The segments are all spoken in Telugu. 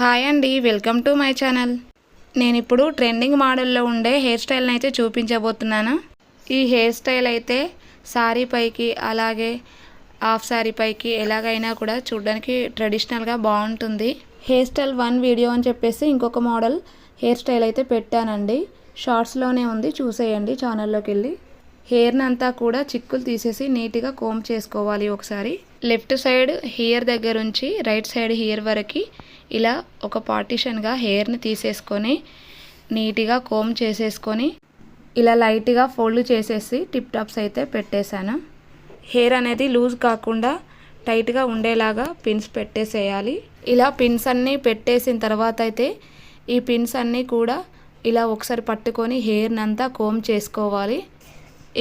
హాయ్ అండి వెల్కమ్ టు మై ఛానల్. నేను ఇప్పుడు ట్రెండింగ్ మోడల్లో ఉండే హెయిర్ స్టైల్ని అయితే చూపించబోతున్నాను. ఈ హెయిర్ స్టైల్ అయితే శారీ పైకి అలాగే హాఫ్ సారీ పైకి ఎలాగైనా కూడా చూడడానికి ట్రెడిషనల్గా బాగుంటుంది. హెయిర్ స్టైల్ వన్ వీడియో అని చెప్పేసి ఇంకొక మోడల్ హెయిర్ స్టైల్ అయితే పెట్టానండి. షార్ట్స్లోనే ఉంది చూసేయండి ఛానల్లోకి వెళ్ళి హెయిర్ని అంతా కూడా చిక్కులు తీసేసి నీట్గా కోమ్ చేసుకోవాలి ఒకసారి. లెఫ్ట్ సైడ్ హెయిర్ దగ్గర నుంచి రైట్ సైడ్ హెయిర్ వరకు ఇలా ఒక పార్టిషన్గా హెయిర్ని తీసేసుకొని నీట్గా కోమ్ చేసేసుకొని ఇలా లైట్గా ఫోల్డ్ చేసేసి టిప్ టాప్స్ అయితే పెట్టేశాను. హెయిర్ అనేది లూజ్ కాకుండా టైట్గా ఉండేలాగా పిన్స్ పెట్టేసేయాలి. ఇలా పిన్స్ అన్నీ పెట్టేసిన తర్వాత అయితే ఈ పిన్స్ అన్నీ కూడా ఇలా ఒకసారి పట్టుకొని హెయిర్ని అంతా కోమ్ చేసుకోవాలి.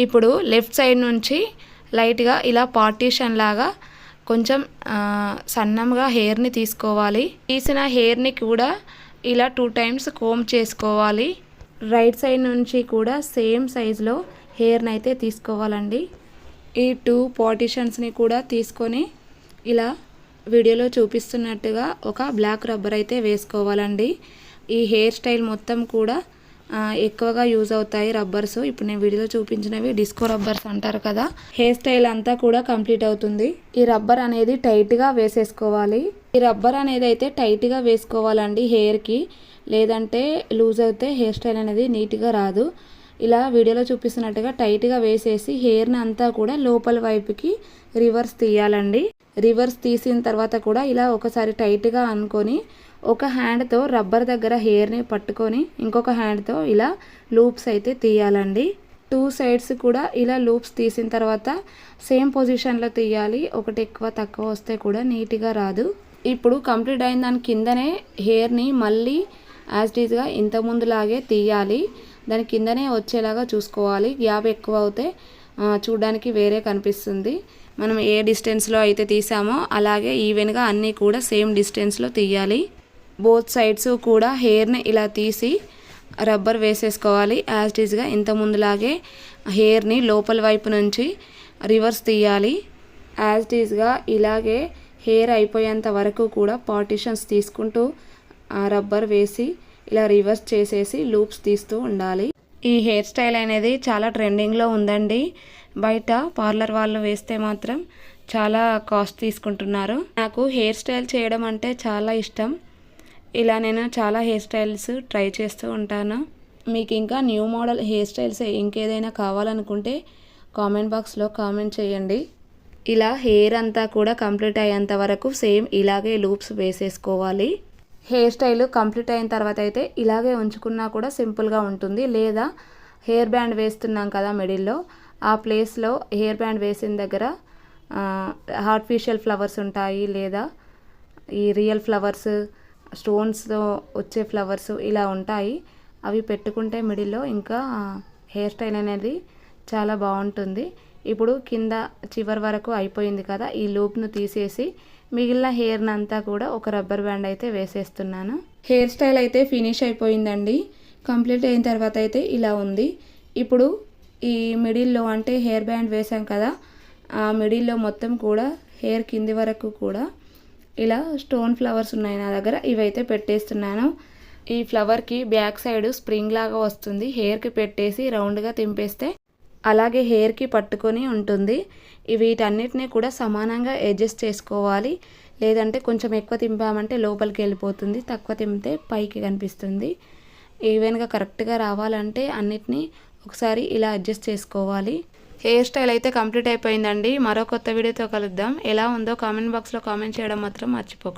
ఇప్పుడు లెఫ్ట్ సైడ్ నుంచి లైట్గా ఇలా పార్టీషన్ లాగా కొంచెం సన్నంగా హెయిర్ని తీసుకోవాలి. తీసిన హెయిర్ని కూడా ఇలా టూ టైమ్స్ కోమ్ చేసుకోవాలి. రైట్ సైడ్ నుంచి కూడా సేమ్ సైజులో హెయిర్ని అయితే తీసుకోవాలండి. ఈ టూ పార్టిషన్స్ని కూడా తీసుకొని ఇలా వీడియోలో చూపిస్తున్నట్టుగా ఒక బ్లాక్ రబ్బర్ అయితే వేసుకోవాలండి. ఈ హెయిర్ స్టైల్ మొత్తం కూడా ఎక్కువగా యూజ్ అవుతాయి రబ్బర్స్. ఇప్పుడు నేను వీడియోలో చూపించినవి డిస్కో రబ్బర్స్ అంటారు కదా. హెయిర్ స్టైల్ అంతా కూడా కంప్లీట్ అవుతుంది. ఈ రబ్బర్ అనేది టైట్గా వేసేసుకోవాలి. ఈ రబ్బర్ అనేది అయితే టైట్గా వేసుకోవాలండి హెయిర్కి. లేదంటే లూజ్ అయితే హెయిర్ స్టైల్ అనేది నీట్గా రాదు. ఇలా వీడియోలో చూపిస్తున్నట్టుగా టైట్గా వేసేసి హెయిర్ని అంతా కూడా లోపల వైపుకి రివర్స్ తీయాలండి. రివర్స్ తీసిన తర్వాత కూడా ఇలా ఒకసారి టైట్గా అనుకొని ఒక హ్యాండ్తో రబ్బర్ దగ్గర హెయిర్ని పట్టుకొని ఇంకొక హ్యాండ్తో ఇలా లూప్స్ అయితే తీయాలండి. టూ సైడ్స్ కూడా ఇలా లూప్స్ తీసిన తర్వాత సేమ్ పొజిషన్లో తీయాలి. ఒకటి ఎక్కువ తక్కువ వస్తే కూడా నీట్గా రాదు. ఇప్పుడు కంప్లీట్ అయిన దాని కిందనే హెయిర్ని మళ్ళీ యాజ్ డీజ్గా ఇంతకుముందులాగే తీయాలి. దాని కిందనే వచ్చేలాగా చూసుకోవాలి. గ్యాప్ ఎక్కువ అవుతే చూడడానికి వేరే కనిపిస్తుంది. మనం ఏ డిస్టెన్స్లో అయితే తీసామో అలాగే ఈవెన్గా అన్నీ కూడా సేమ్ డిస్టెన్స్లో తీయాలి. బోత్ సైడ్స్ కూడా హెయిర్ని ఇలా తీసి రబ్బర్ వేసేసుకోవాలి. యాజ్ టీజ్గా ఇంత ముందులాగే హెయిర్ని లోపల వైపు నుంచి రివర్స్ తీయాలి. యాజ్ టీజ్గా ఇలాగే హెయిర్ అయిపోయేంత వరకు కూడా పార్టిషన్స్ తీసుకుంటూ ఆ రబ్బర్ వేసి ఇలా రివర్స్ చేసేసి లూప్స్ తీస్తూ ఉండాలి. ఈ హెయిర్ స్టైల్ అనేది చాలా ట్రెండింగ్లో ఉందండి. బయట పార్లర్ వాళ్ళు వేస్తే మాత్రం చాలా కాస్ట్ తీసుకుంటున్నారు. నాకు హెయిర్ స్టైల్ చేయడం అంటే చాలా ఇష్టం. ఇలా నేను చాలా హెయిర్ స్టైల్స్ ట్రై చేస్తూ ఉంటాను. మీకు ఇంకా న్యూ మోడల్ హెయిర్ స్టైల్స్ ఇంకేదైనా కావాలనుకుంటే కామెంట్ బాక్స్లో కామెంట్ చేయండి. ఇలా హెయిర్ అంతా కూడా కంప్లీట్ అయ్యేంత వరకు సేమ్ ఇలాగే లూప్స్ వేసేసుకోవాలి. హెయిర్ స్టైల్ కంప్లీట్ అయిన తర్వాత అయితే ఇలాగే ఉంచుకున్నా కూడా సింపుల్గా ఉంటుంది. లేదా హెయిర్ బ్యాండ్ వేస్తున్నాం కదా మిడిల్లో ఆ ప్లేస్లో హెయిర్ బ్యాండ్ వేసిన దగ్గర ఆర్టిఫిషియల్ ఫ్లవర్స్ ఉంటాయి లేదా ఈ రియల్ ఫ్లవర్స్ స్టోన్స్తో వచ్చే ఫ్లవర్స్ ఇలా ఉంటాయి. అవి పెట్టుకుంటే మిడిల్లో ఇంకా హెయిర్ స్టైల్ అనేది చాలా బాగుంటుంది. ఇప్పుడు కింద చివరి వరకు అయిపోయింది కదా ఈ లూప్ను తీసేసి మిగిలిన హెయిర్ని అంతా కూడా ఒక రబ్బర్ బ్యాండ్ అయితే వేసేస్తున్నాను. హెయిర్ స్టైల్ అయితే ఫినిష్ అయిపోయిందండి. కంప్లీట్ అయిన తర్వాత అయితే ఇలా ఉంది. ఇప్పుడు ఈ మిడిల్లో అంటే హెయిర్ బ్యాండ్ వేసాం కదా ఆ మిడిల్లో మొత్తం కూడా హెయిర్ కింది వరకు కూడా ఇలా స్టోన్ ఫ్లవర్స్ ఉన్నాయి నా దగ్గర ఇవైతే పెట్టేస్తున్నాను. ఈ ఫ్లవర్కి బ్యాక్ సైడ్ స్ప్రింగ్ లాగా వస్తుంది. హెయిర్కి పెట్టేసి రౌండ్గా తింపేస్తే అలాగే హెయిర్కి పట్టుకొని ఉంటుంది. వీటన్నిటిని కూడా సమానంగా అడ్జస్ట్ చేసుకోవాలి. లేదంటే కొంచెం ఎక్కువ తింపామంటే లోపలికి వెళ్ళిపోతుంది. తక్కువ తింపితే పైకి కనిపిస్తుంది. ఈవెన్గా కరెక్ట్గా రావాలంటే అన్నిటినీ ఒకసారి ఇలా అడ్జస్ట్ చేసుకోవాలి. హెయిర్ స్టైల్ అయితే కంప్లీట్ అయిపోయిందండి. మరో కొత్త వీడియోతో కలుద్దాం. ఎలా ఉందో కామెంట్ బాక్స్లో కామెంట్ చేయడం మాత్రం మర్చిపోకండి.